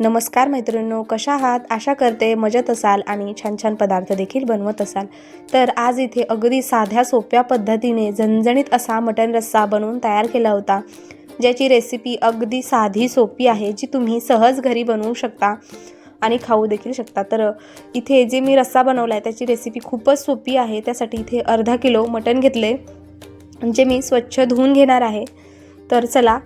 नमस्कार मैत्रिणींनो कशा आहात? आशा करते मजेत असाल आणि छान छान पदार्थ देखील बनवत असाल. तर आज इथे अगदी साध्या सोप्या पद्धतीने झणझणीत असा मटण रस्सा बनवून तयार केला होता. ज्याची रेसिपी अगदी साधी सोपी आहे जी तुम्ही सहज घरी बनवू शकता आणि खाऊ देखील शकता. तर इथे जे मी रस्सा बनवला आहे त्याची रेसिपी खूपच सोपी आहे. त्यासाठी इथे अर्धा किलो मटण घेतले. जे मी स्वच्छ धुवून घेणार आहे. तर चला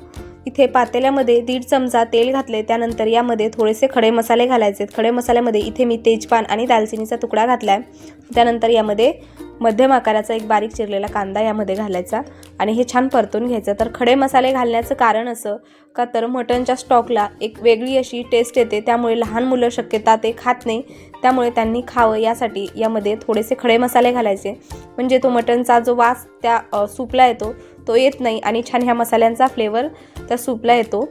इथे पातेल्यामध्ये दीड चमचा तेल घातले त्यानंतर यामध्ये थोडेसे खडे मसाले घालायचे. खडे मसाल्यामध्ये इथे मी तेजपान आणि दालचिनीचा तुकडा घातला आहे त्यानंतर यामध्ये मध्यम आकाराचा एक बारीक चिरलेला कांदा यामध्ये घालायचा आणि हे छान परतून घ्यायचं. तर खडे मसाले घालण्याचं कारण असं का तर मटणच्या स्टॉकला एक वेगळी अशी टेस्ट येते. त्यामुळे लहान मुलं शक्यता ते खात नाही. त्यामुळे त्यांनी खावं यासाठी यामध्ये थोडेसे खडे मसाले घालायचे. म्हणजे तो मटणचा जो वास त्या सूपला येतो तो येत नाही आणि छान ह्या मसाल्यांचा फ्लेवर त्या सूपला येतो.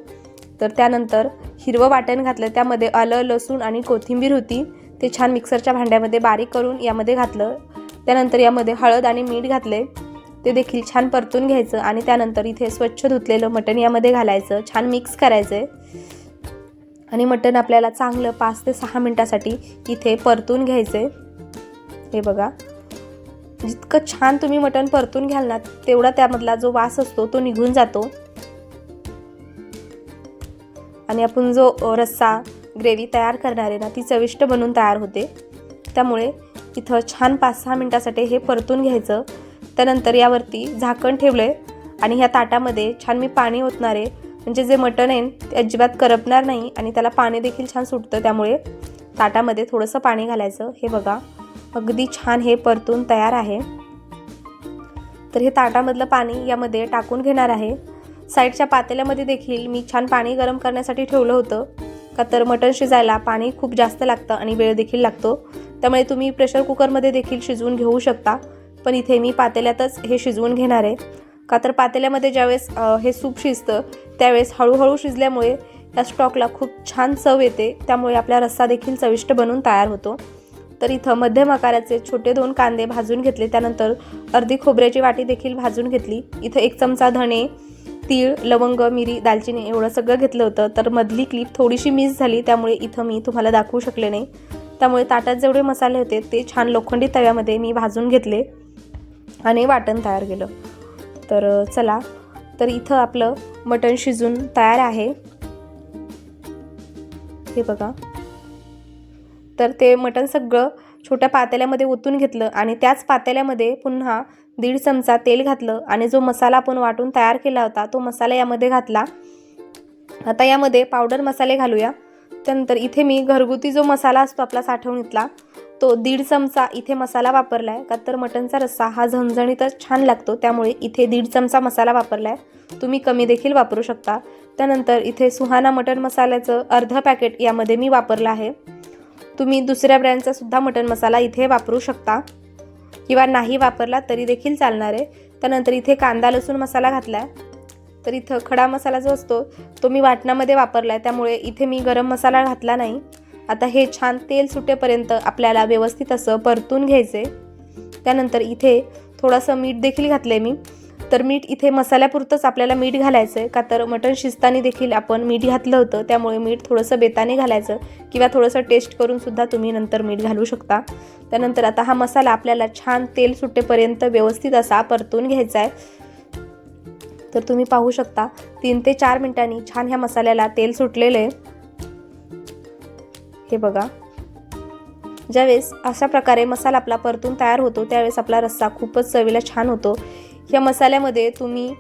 तर त्यानंतर हिरवं वाटण घातलं. त्यामध्ये आलं लसूण आणि कोथिंबीर होती. ते छान मिक्सरच्या भांड्यामध्ये बारीक करून यामध्ये घातलं. त्यानंतर यामध्ये हळद आणि मीठ घातले. ते देखील छान परतून घ्यायचं आणि त्यानंतर इथे स्वच्छ धुतलेलं मटण यामध्ये घालायचं. छान मिक्स करायचं. आणि मटण आपल्याला चांगलं पाच ते सहा मिनटासाठी इथे परतून घ्यायचे. हे बघा. जितकं छान तुम्ही मटण परतून घ्याल ना तेवढा त्यामधला जो वास असतो तो निघून जातो. आणि आपण जो रस्सा ग्रेव्ही तयार करणार आहे ना ती चविष्ट बनून तयार होते. त्यामुळे इथं छान पाच सहा मिनटासाठी हे परतून घ्यायचं. त्यानंतर यावरती झाकण ठेवलं आहे आणि ह्या ताटामध्ये छान मी पाणी ओतणार आहे. म्हणजे जे मटण आहे ते अजिबात करपणार नाही आणि त्याला पाणी देखील छान सुटतं. त्यामुळे ताटामध्ये थोडंसं पाणी घालायचं. हे बघा अगदी छान हे परतून तयार आहे. तर हे ताटामधलं पाणी यामध्ये टाकून घेणार आहे. साईडच्या पातेल्यामध्ये देखील मी छान पाणी गरम करण्यासाठी ठेवलं होतं. का तर मटण शिजायला पाणी खूप जास्त लागतं आणि वेळ देखील लागतो. त्यामुळे तुम्ही प्रेशर कुकरमध्ये देखील शिजवून घेऊ शकता. पण इथे मी पातेल्यातच हे शिजवून घेणार आहे. का तर पातेल्यामध्ये ज्यावेळेस हे सूप शिजतं त्यावेळेस हळूहळू शिजल्यामुळे या स्टॉकला खूप छान चव येते. त्यामुळे आपला रस्सा देखील चविष्ट बनून तयार होतो. तर इथं मध्यम आकाराचे छोटे दोन कांदे भाजून घेतले. त्यानंतर अर्धी खोबऱ्याची वाटी देखील भाजून घेतली. इथं एक चमचा धणे तीळ लवंग मिरी दालचिनी एवढं सगळं घेतलं होतं. तर मधली क्लिप थोडीशी मिस झाली. त्यामुळे इथं मी तुम्हाला दाखवू शकले नाही. त्यामुळे ताटात जेवढे मसाले होते ते छान लोखंडी तव्यामध्ये मी भाजून घेतले आणि वाटण तयार केलं. तर चला. तर इथं आपलं मटण शिजून तयार आहे. हे बघा. तर ते मटण सगळं छोट्या पातेल्यामध्ये ओतून घेतलं आणि त्याच पातेल्यामध्ये पुन्हा दीड चमचा तेल घातलं आणि जो मसाला आपण वाटून तयार केला होता तो मसाला यामध्ये घातला. आता यामध्ये पावडर मसाले घालूया. त्यानंतर इथे मी घरगुती जो मसाला असतो आपला साठवणीतला तो दीड चमचा इथे मसाला वापरला आहे का तर मटणचा रस्सा हा झणझणीतच छान लागतो त्यामुळे इथे दीड चमचा मसाला वापरला आहे तुम्ही कमी देखील वापरू शकता. त्यानंतर इथे सुहाना मटण मसाल्याचं अर्ध पॅकेट यामध्ये मी वापरलं आहे. तुम्ही दुसऱ्या ब्रँडचा सुद्धा मटण मसाला इथे वापरू शकता. किंवा नाही वापरला तरी देखील चालणार आहे. त्यानंतर इथे कांदा लसूण मसाला घातला आहे तर इथं खडा मसाला जो असतो तो मी वाटणामध्ये वापरला आहे त्यामुळे इथे मी गरम मसाला घातला नाही. आता हे छान तेल सुटेपर्यंत आपल्याला व्यवस्थित असं परतून घ्यायचे त्यानंतर इथे थोडंसं मीठ देखील घातलं आहे मी. तर मीठ इथे मसाल्यापुरतंच आपल्याला मीठ घालायचं आहे का तर मटण शिजताना देखील आपण मीठ घातलं होतं. त्यामुळे मीठ थोडंसं बेताने घालायचं. किंवा थोडंसं टेस्ट करूनसुद्धा तुम्ही नंतर मीठ घालू शकता. त्यानंतर आता हा मसाला आपल्याला छान तेल सुटेपर्यंत व्यवस्थित असा परतून घ्यायचा आहे तर तुम्ही पाहू शकता तीन ते चार मिनिटांनी छान ह्या मसाल्याला तेल सुटलेलं. आहे हे बघा. ज्यावेळेस अशा प्रकारे मसाला आपला परतून तयार होतो त्यावेळेस आपला रस्सा खूपच चवीला छान होतो. या मसाल्यामध्ये तुम्ही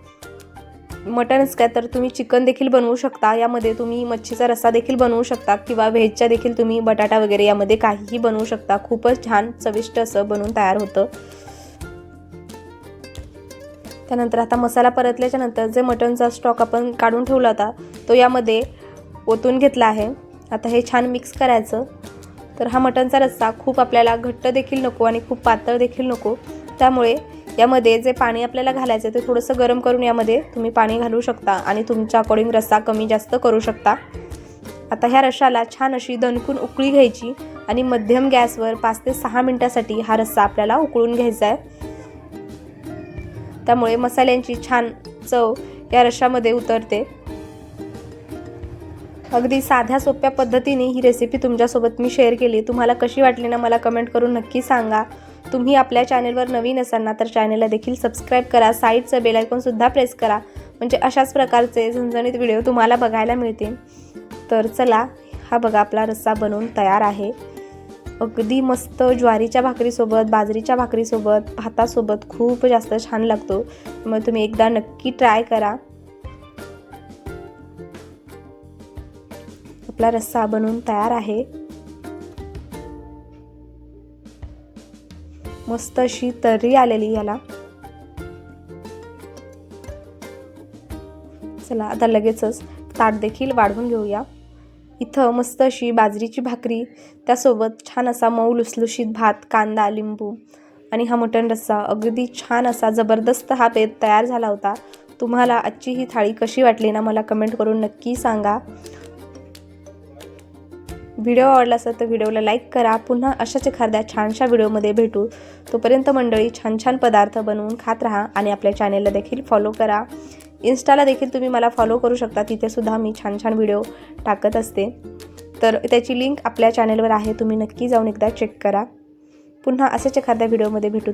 मटनच काय तर तुम्ही चिकन देखील बनवू शकता. यामध्ये तुम्ही मच्छीचा रस्सा देखील बनवू शकता किंवा व्हेजच्या देखील तुम्ही बटाटा वगैरे यामध्ये काहीही बनवू शकता. खूपच छान चविष्ट असं बनवून तयार होतं. त्यानंतर आता मसाला परतल्याच्या नंतर जे मटणचा स्टॉक आपण काढून ठेवला होता तो यामध्ये ओतून घेतला आहे. आता हे छान मिक्स करायचं. तर हा मटणचा रस्सा खूप आपल्याला घट्ट देखील नको आणि खूप पातळ देखील नको. त्यामुळे यामध्ये जे पाणी आपल्याला घालायचं ते थोडंसं गरम करून यामध्ये तुम्ही पाणी घालू शकता आणि तुमच्या अकॉर्डिंग रस्सा कमी जास्त करू शकता. आता ह्या रश्शाला छान अशी दणकून उकळी घ्यायची आणि मध्यम गॅसवर पाच ते सहा मिनटासाठी हा रस्सा आपल्याला उकळून घ्यायचा आहे. त्यामुळे मसाल्यांची छान चव या रशामध्ये उतरते. अगदी साध्या सोप्या पद्धतीने ही रेसिपी तुमच्यासोबत मी शेअर केली. तुम्हाला कशी वाटली ना मला कमेंट करून नक्की सांगा. तुम्ही आपल्या चॅनेलवर नवीन असाल ना तर चॅनेलला देखील सबस्क्राईब करा. साईडचं बेलायकॉनसुद्धा प्रेस करा. म्हणजे अशाच प्रकारचे झणझणीत व्हिडिओ तुम्हाला बघायला मिळतील. तर चला हा बघा आपला रस्सा बनवून तयार आहे. अगदी मस्त ज्वारीच्या भाकरीसोबत बाजरीच्या भाकरीसोबत भातासोबत खूप जास्त छान लागतो. मग तुम्ही एकदा नक्की ट्राय करा. आपला रस्सा बनवून तयार आहे. मस्त अशी तर्री आलेली याला. चला आता लगेचच ताट देखील वाढवून घेऊया. इथं मस्त अशी बाजरीची भाकरी त्यासोबत छान असा मऊ लुसलुशीत भात कांदा लिंबू आणि हा मटण रस्सा. अगदी छान असा जबरदस्त हा पेत तयार झाला होता. तुम्हाला आजची ही थाळी कशी वाटली ना मला कमेंट करून नक्की सांगा. व्हिडिओ आवडला असेल तर व्हिडिओला लाईक करा. पुन्हा अशाच एखाद्या छानशा व्हिडिओमध्ये भेटू. तोपर्यंत मंडळी छान छान पदार्थ बनवून खात राहा आणि आपल्या चॅनेलला देखील फॉलो करा. इन्स्टाला देखील तुम्ही मला फॉलो करू शकता. तिथेसुद्धा मी छान छान व्हिडिओ टाकत असते. तर त्याची लिंक आपल्या चॅनेलवर आहे. तुम्ही नक्की जाऊन एकदा चेक करा. पुन्हा असेच एखाद्या व्हिडिओमध्ये भेटू.